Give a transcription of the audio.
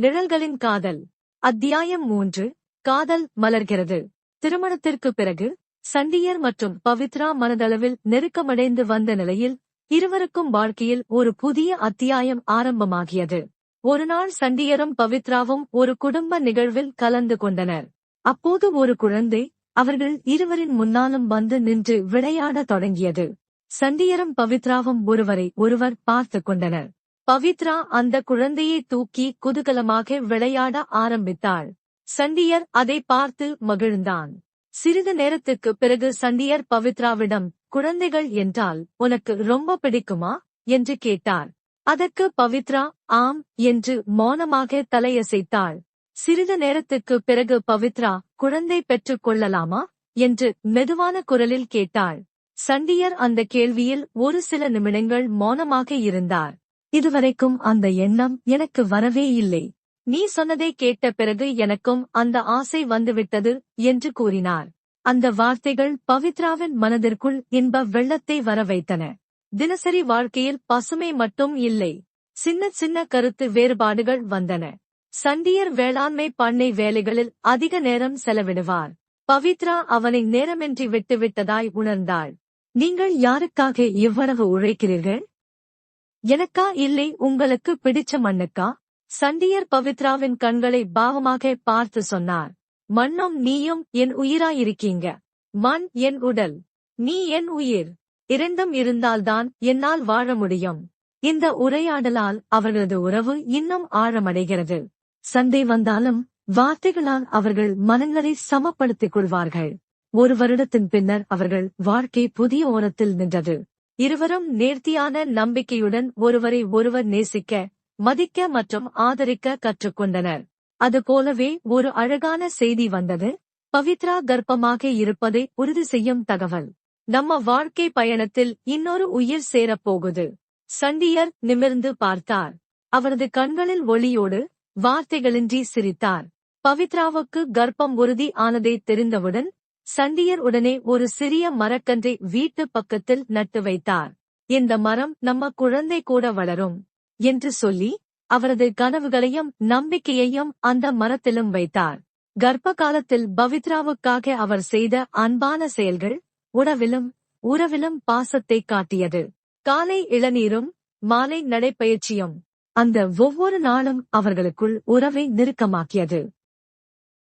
நிழல்களின் காதல். அத்தியாயம் மூன்று. காதல் மலர்கிறது. திருமணத்திற்கு பிறகு சண்டியர் மற்றும் பவித்ரா மனதளவில் நெருக்கமடைந்து வந்த நிலையில் இருவருக்கும் வாழ்க்கையில் ஒரு புதிய அத்தியாயம் ஆரம்பமாகியது. ஒருநாள் சண்டியரும் பவித்ராவும் ஒரு குடும்ப நிகழ்வில் கலந்து கொண்டனர். அப்போது ஒரு குழந்தை அவர்கள் இருவரின் முன்னாலும் வந்து நின்று விளையாடத் தொடங்கியது. சண்டியரும் பவித்ராவும் ஒருவரை ஒருவர் பார்த்து கொண்டனர். பவித்ரா அந்த குழந்தையை தூக்கி குதூகலமாக விளையாட ஆரம்பித்தாள். சண்டியர் அதை பார்த்து மகிழ்ந்தான். சிறிது நேரத்துக்கு பிறகு சண்டியர் பவித்ராவிடம் குழந்தைகள் என்றால் உனக்கு ரொம்ப பிடிக்குமா? என்று கேட்டார். அதற்கு பவித்ரா ஆம் என்று மௌனமாக தலையசைத்தாள். சிறிது நேரத்துக்கு பிறகு பவித்ரா குழந்தை பெற்றுக் கொள்ளலாமா? என்று மெதுவான குரலில் கேட்டாள். சண்டியர் அந்த கேள்வியில் ஒரு சில நிமிடங்கள் மௌனமாக இருந்தார். இதுவரைக்கும் அந்த எண்ணம் எனக்கு வரவே இல்லை. நீ சொன்னதை கேட்ட பிறகு எனக்கும் அந்த ஆசை வந்துவிட்டது என்று கூறினார். அந்த வார்த்தைகள் பவித்ராவின் மனதிற்குள் இன்ப வெள்ளத்தை வரவைத்தன. தினசரி வாழ்க்கையில் பசுமை மட்டும் இல்லை. சின்ன சின்ன கருத்து வேறுபாடுகள் வந்தன. சண்டியர் வேளாண்மை பண்ணை வேலைகளில் அதிக நேரம் செலவிடுவார். பவித்ரா அவனை நேரமின்றி விட்டுவிட்டதாய் உணர்ந்தாள். நீங்கள் யாருக்காக இவ்வளவு உழைக்கிறீர்கள்? எனக்கா இல்லை உங்களுக்கு பிடிச்ச மண்ணுக்கா? சண்டியர் பவித்ராவின் கண்களை பாவமாக பார்த்து சொன்னார். மண்ணும் நீயும் என் உயிராயிருக்கீங்க. மண் என் உடல். நீ என் உயிர். இரண்டும் இருந்தால்தான் என்னால் வாழ முடியும். இந்த உரையாடலால் அவர்களது உறவு இன்னும் ஆழமடைகிறது. சந்தை வந்தாலும் வார்த்தைகளால் அவர்கள் மனங்களை சமப்படுத்திக் கொள்வார்கள். ஒரு வருடத்தின் பின்னர் அவர்கள் வாழ்க்கை புதிய ஓரத்தில் நின்றது. இருவரும் நேர்த்தியான நம்பிக்கையுடன் ஒருவரை ஒருவர் நேசிக்க மதிக்க மற்றும் ஆதரிக்க கற்றுக்கொண்டனர். அதுபோலவே ஒரு அழகான செய்தி வந்தது. பவித்ரா கர்ப்பமாக இருப்பதை உறுதி செய்யும் தகவல். நம்ம வாழ்க்கை பயணத்தில் இன்னொரு உயிர் சேரப்போகுது சண்டியர் நிமிர்ந்து பார்த்தார். அவரது கண்களில் ஒளியோடு வார்த்தைகளின்றி சிரித்தார். பவித்ராவுக்கு கர்ப்பம் உறுதி ஆனதை தெரிந்தவுடன் சண்டியர் உடனே ஒரு சிறிய மரக்கன்றை வீட்டு பக்கத்தில் நட்டு வைத்தார். இந்த மரம் நம்ம குழந்தை கூட வளரும் என்று சொல்லி அவரது கனவுகளையும் நம்பிக்கையையும் அந்த மரத்திலும் வைத்தார். கர்ப்ப காலத்தில் பவித்ராவுக்காக அவர் செய்த அன்பான செயல்கள் உணவிலும் உறவிலும் பாசத்தை காட்டியது. காலை இளநீரும் மாலை நடைப்பயிற்சியும் அந்த ஒவ்வொரு நாளும் அவர்களுக்குள் உறவை நெருக்கமாக்கியது.